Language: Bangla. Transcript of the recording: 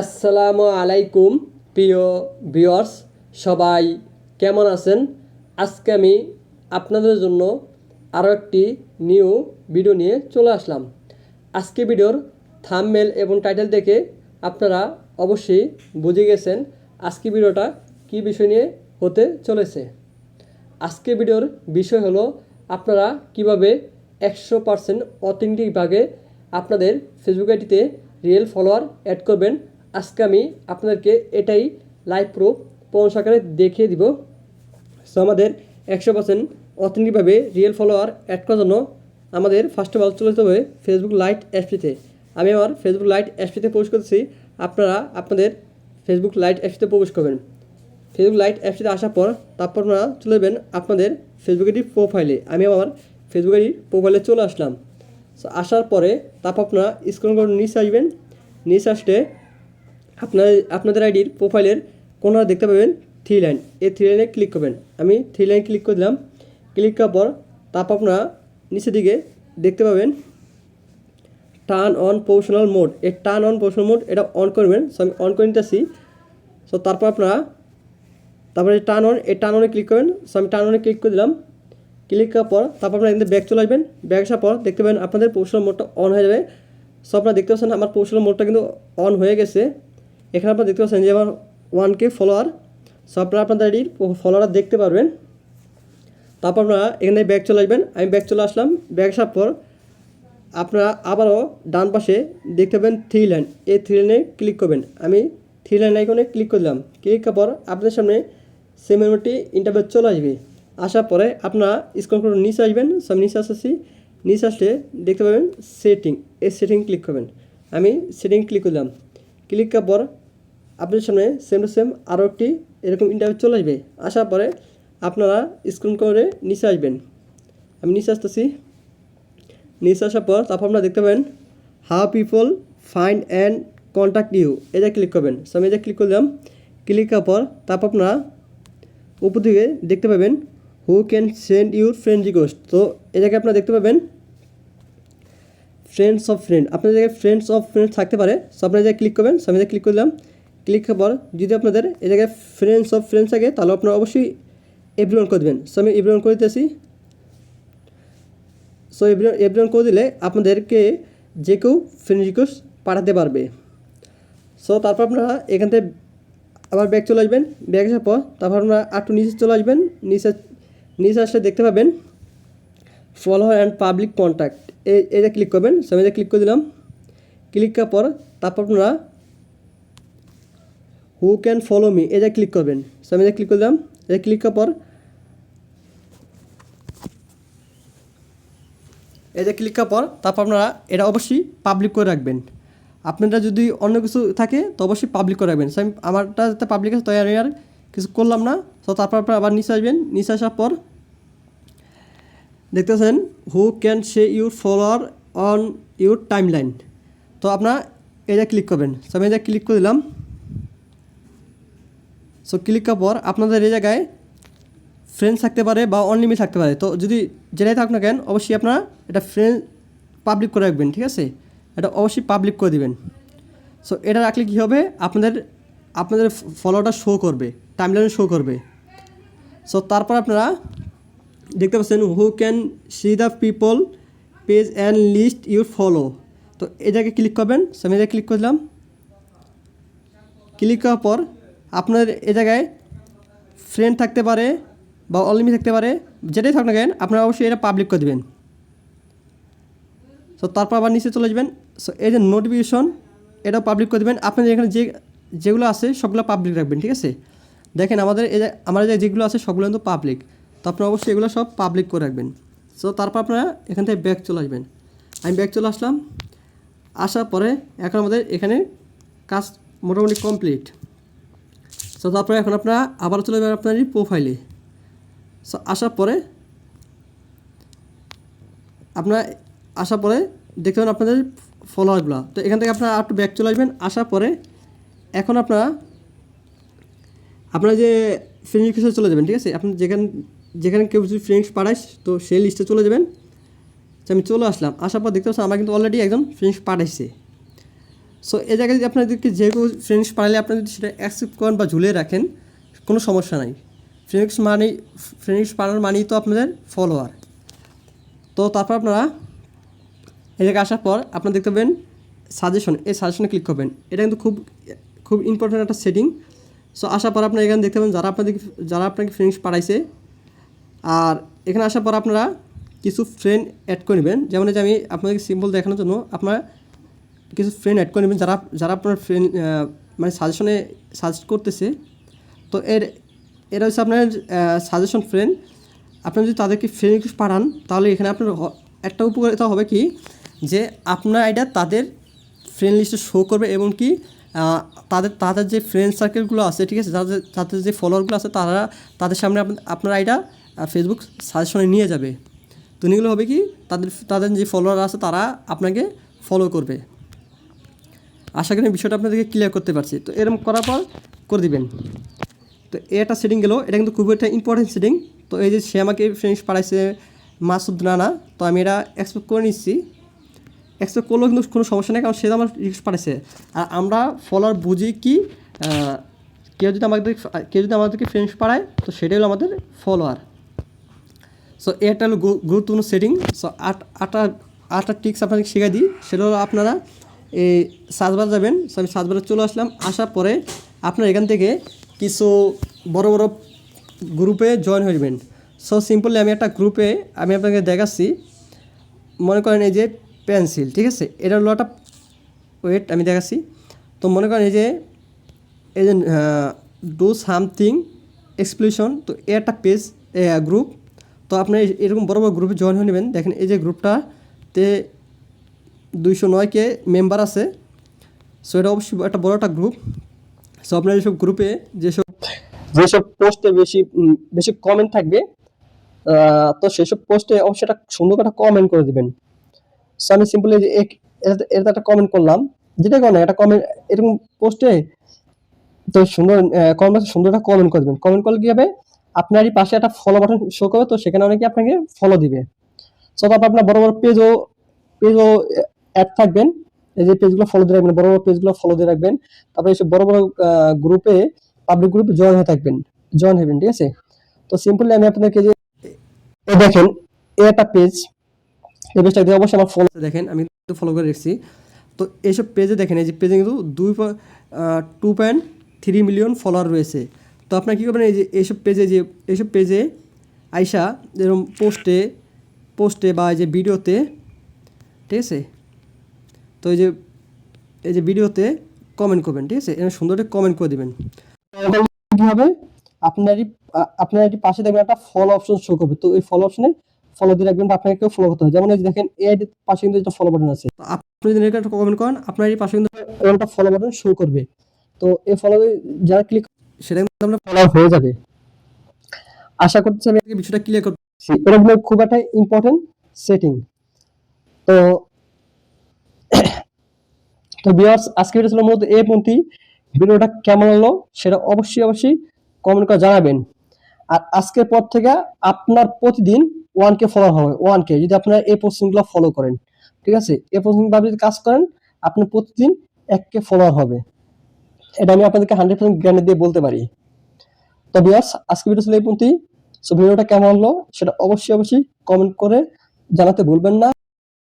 আসসালামু আলাইকুম, প্রিয় ভিউয়ার্স, সবাই কেমন আছেন? আজকে আমি আপনাদের জন্য আরও একটি নিউ ভিডিও নিয়ে চলে আসলাম। আজকে ভিডিওর থামমেল এবং টাইটেল দেখে আপনারা অবশ্যই বুঝে গেছেন আজকে ভিডিওটা কী বিষয় নিয়ে হতে চলেছে। আজকে ভিডিওর বিষয় হলো আপনারা কীভাবে একশো পার্সেন্ট অথেন্টিকভাবে আপনাদের ফেসবুক আইডিতে রিয়েল ফলোয়ার অ্যাড করবেন আজকে আমি আপনাদেরকে এটাই লাইভ প্রুফ প্রমাণ আকারে দেখিয়ে দিব। সো আমাদের একশো পার্সেন্ট অথেন্টিকভাবে রিয়েল ফলোয়ার অ্যাড করার জন্য আমাদের ফার্স্ট অফ অল চলে যেতে হবে ফেসবুক লাইট এসপিতে আমি আমার ফেসবুক লাইট এসপিতে প্রবেশ করতেছি। আপনারা আপনাদের ফেসবুক লাইট এসপিতে প্রবেশ করবেন। ফেসবুক লাইট অ্যাপসটিতে আসার পর তারপর আপনারা চলে যাবেন আপনাদের ফেসবুক আইডির প্রোফাইলে আমি আমার ফেসবুক আইডির প্রোফাইলে চলে আসলাম। সো আসার পরে তারপর আপনারা স্ক্রল করে নিচে আসবেন। নিচে আসলে আপনার, আপনাদের আইডির প্রোফাইলের কোনারা দেখতে পাবেন থ্রি লাইন এই থ্রি লাইনে ক্লিক করবেন। আমি থ্রি লাইন ক্লিক করে দিলাম। ক্লিক করার পর তারপর আপনারা নিচের দিকে দেখতে পাবেন টার্ন অন প্রফেশনাল মোড এই টার্ন অন প্রফেশনাল মোড এটা অন করবেন। সো আমি অন করে নিতেছি। সো তারপর আপনারা তারপরে টার্ন অন এই টার্ন অনে ক্লিক করবেন। সো আমি টার্ন অনে ক্লিক করে দিলাম। ক্লিক করার পর তারপর আপনারা এখানে ব্যাক চলে আসবেন। ব্যাক আসার পর দেখতে পাবেন আপনাদের প্রফেশনাল মোডটা অন হয়ে যাবে। সো আপনারা দেখতে পাচ্ছেন আমার প্রফেশনাল মোডটা কিন্তু অন হয়ে গেছে। এখানে আপনারা দেখতে পাচ্ছেন যে আমার ওয়ান কে ফলোয়ার সো আপনারা আপনাদের আইডির ফলোয়ার দেখতে পারবেন। তারপর আপনারা এখানে ব্যাগ চলে আসবেন। আমি ব্যাগ চলে আসলাম। ব্যাগ আসার পর আপনারা আবারও ডান পাশে দেখতে পাবেন থ্রি লাইন এই থ্রি লাইনে ক্লিক করবেন। আমি থ্রি লাইন আইকনে ক্লিক করলাম ক্লিক করার পর আপনাদের সামনে সেমিনোটি ইন্টারভিউ চলে আসবে। আসার পরে আপনারা স্ক্রল করে নিচে আসবেন। সব নিচে আসছি নিচে আসলে দেখতে পাবেন সেটিং এই সেটিং ক্লিক করবেন। আমি সেটিং ক্লিক করলাম। ক্লিক করার পর আপনাদের সামনে সেম টু সেম আরও একটি এরকম ইন্টারভিউ চলে আসবে। আসার পরে আপনারা স্ক্রল করে নিচে আসবেন। আমি নিচে আসতেছি। নিচে আসার পর তারপর আপনারা দেখতে পাবেন how people find and contact you এটা ক্লিক করবেন। সো আমি এটা ক্লিক করলাম ক্লিক করার পর তারপর আপনারা উপর দিকে দেখতে পাবেন who can send your friend request তো জায়গায় আপনারা দেখতে পাবেন ফ্রেন্ডস অফ ফ্রেন্ড আপনার জায়গায় ফ্রেন্ডস অফ ফ্রেন্ড থাকতে পারে। সো আপনার জায়গায় ক্লিক করবেন। সো আমি ক্লিক করলাম ক্লিক করার পর যদি আপনাদের এই জায়গায় ফ্রেন্ডস অফ ফ্রেন্ডস থাকে, তাহলে আপনারা অবশ্যই এভরিওয়ান করে দেবেন। সো আমি এভরিওয়ান করে দিতেছি। সো এভরিওয়ান এভরিওয়ান করে দিলে আপনাদেরকে যে কেউ ফ্রেন্ড রিকোয়েস্ট পাঠাতে পারবে। সো তারপর আপনারা এখান থেকে আবার ব্যাগ চলে আসবেন। ব্যাগ আসার পর তারপর আপনারা একটু নিচে চলে আসবেন। নিচে নিচে আসলে দেখতে পাবেন ফলো অ্যান্ড পাবলিক কন্ট্যাক্ট এই এটা ক্লিক করবেন। সো আমি ক্লিক করে দিলাম। ক্লিক করার পর তারপর আপনারা হু ক্যান ফলো মি এটা ক্লিক করবেন। সো আমি এটা ক্লিক দিলাম এটা ক্লিক করার পর এটা ক্লিক করার পর, তারপর আপনারা এটা অবশ্যই পাবলিক করে রাখবেন। আপনারা যদি অন্য কিছু থাকে, তো অবশ্যই পাবলিক করে রাখবেন। সো আমি আমারটা যাতে পাবলিক আছে তাই আর কিছু করলাম না। তো তারপর আপনারা আবার নিচে আসবেন। নিচে আসার পর, দেখতেছেন who can see your follower on your timeline তো আপনারা এটা ক্লিক করবেন। সো আমি এটা ক্লিক করে দিলাম সো ক্লিক করার পর আপনাদের এই জায়গায় ফ্রেন্ডস থাকতে পারে বা অনলিমিট থাকতে পারে। তো যদি যেটাই থাক না কেন, অবশ্যই আপনারা এটা ফ্রেন্ড পাবলিক করে রাখবেন, ঠিক আছে? এটা অবশ্যই পাবলিক করে দিবেন। সো এটা রাখলে কী হবে? আপনাদের আপনাদের ফলোটা শো করবে টাইমলাইনে শো করবে। সো তারপর আপনারা দেখতে পাচ্ছেন who can see the people page and list your follow তো এটাকে ক্লিক করবেন। সো আমি ক্লিক করলাম। ক্লিক করার পর আপনার এ জায়গায় ফ্রেন্ড থাকতে পারে বা অনলিমি থাকতে পারে, যেটাই থাক না কেন, আপনারা অবশ্যই এটা পাবলিক করে দেবেন। সো তারপর আবার নিচে চলে যাবেন। সো এই যে নোটিফিকেশন এটাও পাবলিক করে দেবেন। আপনাদের এখানে যে, যেগুলো আছে, সবগুলো পাবলিক রাখবেন, ঠিক আছে? দেখেন আমাদের এই যে যেগুলো আছে, সবগুলো কিন্তু পাবলিক তো আপনারা অবশ্যই এগুলো সব পাবলিক করে রাখবেন। সো তারপর আপনারা এখান থেকে ব্যাক চলে আসবেন। আমি ব্যাক চলে আসলাম। আসার পরে এখন আমাদের এখানে কাজ মোটামুটি কমপ্লিট সো তারপরে এখন আপনারা আবার চলে যাবেন আপনার প্রোফাইলে সো আসার পরে আপনার আসার পরে দেখতে পাবেন আপনাদের ফলোয়ারগুলো তো এখান থেকে আপনারা একটু ব্যাক চলে আসবেন। আসার পরে এখন আপনারা আপনারা যে ফ্রেন্ড রিকোয়েস্টে চলে যাবেন, ঠিক আছে? আপনি যেখানে যেখানে কেউ যদি ফ্রেন্ডস পাঠায়, তো সেই লিস্টে চলে যাবেন। আমি চলে আসলাম। আসার পর দেখতে পাচ্ছেন, আমার কিন্তু অলরেডি একজন ফ্রেন্ডস পাঠাইছে। সো এই জায়গায় যদি আপনাদেরকে যে কেউ ফ্রেন্ডস পারলে আপনারা যদি সেটা অ্যাকসেপ্ট করেন বা ঝুলিয়ে রাখেন, কোনো সমস্যা নাই। ফ্রেন্ডস মানে ফ্রেন্ডস পাড়ার মানেই তো আপনাদের ফলোয়ার তো তারপর আপনারা এই জায়গায় আসার পর আপনারা দেখতে পাবেন সাজেশন এই সাজেশনে ক্লিক করবেন। এটা কিন্তু খুব খুব ইম্পর্ট্যান্ট একটা সেটিং সো আসার পর আপনারা এখানে দেখতে পাবেন যারা আপনাদের, যারা আপনাকে ফ্রেন্ডস পাঠাইছে, আর এখানে আসার পর আপনারা কিছু ফ্রেন্ড অ্যাড করে নেবেন। যেমন যে আমি আপনাদেরকে সিম্পল দেখানোর জন্য আপনারা কিছু ফ্রেন্ড অ্যাড করে নেবেন, যারা যারা আপনার ফ্রেন্ড মানে সাজেশনে সাজেস্ট করতেছে, তো এর, এরা হচ্ছে আপনার সাজেশন ফ্রেন্ড আপনি যদি তাদেরকে ফ্রেন্ড রিকোয়েস্ট পাঠান, তাহলে এখানে আপনার একটা উপকারিতা হবে কি? যে আপনার এটা তাদের ফ্রেন্ড লিস্টে শো করবে এবং কি তাদের তাদের যে ফ্রেন্ড সার্কেলগুলো আছে, ঠিক আছে? তাদের তাদের যে ফলোয়ারগুলো আছে, তারা, তাদের সামনে আপনা- আপনার এটা ফেসবুক সাজেশনে নিয়ে যাবে। তো এগুলো হবে কি? তাদের তাদের যে ফলোয়ার আছে, তারা আপনাকে ফলো করবে। আশা করি বিষয়টা আপনাদেরকে ক্লিয়ার করতে পারছি। তো এরকম করার পর করে দিবেন। তো এ একটা সেটিং গেলো। এটা কিন্তু খুবই একটা ইম্পর্টেন্ট সেটিং তো এই যে সে আমাকে ফ্রেন্ডস পাঠাইছে, মাসুদ রানা তো আমি এটা এক্সপেক্ট করে নিচ্ছি। এক্সপেক্ট করলেও কিন্তু কোনো সমস্যা নেই, কারণ সে আমার রিকোয়েস্ট পাঠাইছে। আর আমরা ফলোয়ার বুঝি কি কেউ যদি আমাদের, কেউ যদি আমাদেরকে ফ্রেন্ডস পাঠায়, তো সেটাই হলো আমাদের ফলোয়ার সো এটা হলো গুরুত্বপূর্ণ সেটিং সো আট আটটা আটটা টিক্স আপনাদের শিখাই দিই। সেটা হলো আপনারা এই সাজবার যাবেন। সো আমি সাজবারে চলে আসলাম। আসার পরে আপনার এখান থেকে কিছু বড় বড় গ্রুপে জয়েন হয়ে যাবেন সো সিম্পলি আমি একটা গ্রুপে আমি আপনাকে দেখাচ্ছি। মনে করেন এই যে পেন্সিল ঠিক আছে? এটা হলো একটা ওয়েট আমি দেখাচ্ছি। তো মনে করেন এই যে এই যে ডু সামথিং এক্সপ্লেশন তো এ একটা পেজ গ্রুপ তো আপনি এরকম বড় বড় গ্রুপে জয়েন হয়ে নেবেন। দেখেন এই যে গ্রুপটাতে দুইশো নয় কে মেম্বার আছে। সো এটা অবশ্যই একটা বড় একটা গ্রুপ সো আপনার এইসব গ্রুপে যেসব যেসব পোস্টে বেশি বেশি কমেন্ট থাকবে তো সেসব পোস্টে অবশ্যই একটা সুন্দর একটা কমেন্ট করে দিবেন। সো আমি সিম্পলি এটাতে একটা কমেন্ট করলাম। যেটা কোনো একটা কমেন্ট এরকম পোস্টে তো সুন্দর কমেন্ট সুন্দর একটা কমেন্ট করে দেবেন। কমেন্ট করলে কি হবে? আপনারই পাশে একটা ফলো বাটন শো করবে, তো সেখানে অনেকে আপনাকে ফলো দিবে। সো তারপর আপনার বড় বড় পেজও পেজও অ্যাড থাকবেন। এই যে পেজগুলো ফলো দিয়ে রাখবেন, বড় বড় পেজগুলো ফলো দিয়ে রাখবেন। তারপরে এইসব বড় বড় গ্রুপে পাবলিক গ্রুপে জয়েন হয়ে থাকবেন। জয়েন হবেন, ঠিক আছে? তো সিম্পলি আমি আপনাদেরকে যে দেখেন একটা পেজ এই পেজটা দিয়ে অবশ্যই আমার ফলো দেখেন, আমি ফলো করে রেখেছি। তো এইসব পেজে দেখেন, এই যে পেজে কিন্তু দুই two point three million follower রয়েছে। তো আপনার কী করবেন, এই যে এইসব পেজে যে, এইসব পেজে আইসা, যেরকম পোস্টে পোস্টে বা এই যে ভিডিওতে ঠিক আছে? তো এই যে এই যে ভিডিওতে কমেন্ট করবেন ঠিক আছে? এরকম সুন্দর কমেন্ট করে দিবেন। কী হবে আপনারই এটি পাশে দেখবেন একটা ফলো অপশন শো করবে। তো এই ফলো অপশনে ফলো দিয়ে রাখবেন বা আপনাকে কেউ ফলো করতে হবে যেমন এই দেখেন এই আইডির পাশে কিন্তু একটা ফলো বাটন আছে। তো আপনি যদি একটা কমেন্ট করেন আপনার এই পাশে কিন্তু একটা ফলো বাটন শো করবে। তো এই ফলো যারা ক্লিক সেটা কিন্তু আপনার ফলো হয়ে যাবে। আশা করছি আমি বিষয়টা ক্লিয়ার করছি এটা খুব একটা ইম্পর্টেন্ট সেটিং তো তো বিয়ার্স আজকে ভিডিও ছিল মূলত এই পর্যন্তই ভিডিওটা কেমন হলো সেটা অবশ্যই অবশ্যই কমেন্ট করে জানাবেন। আর আজকের পর থেকে আপনার প্রতিদিন ওয়ান কে ফলো হবে ওয়ান কে যদি আপনারা এই পোস্টিংগুলো ফলো করেন, ঠিক আছে? এই পোস্টিং ভাবে যদি কাজ করেন আপনি প্রতিদিন এক কে ফলোয়ার হবে। এটা আমি আপনাদেরকে হান্ড্রেড পার্সেন্ট গ্যারান্টি দিয়ে বলতে পারি। তো বিয়ার্স আজকে ভিডিও ছিল এই পর্যন্তই সো ভিডিওটা কেমন হলো সেটা অবশ্যই অবশ্যই কমেন্ট করে জানাতে ভুলবেন না।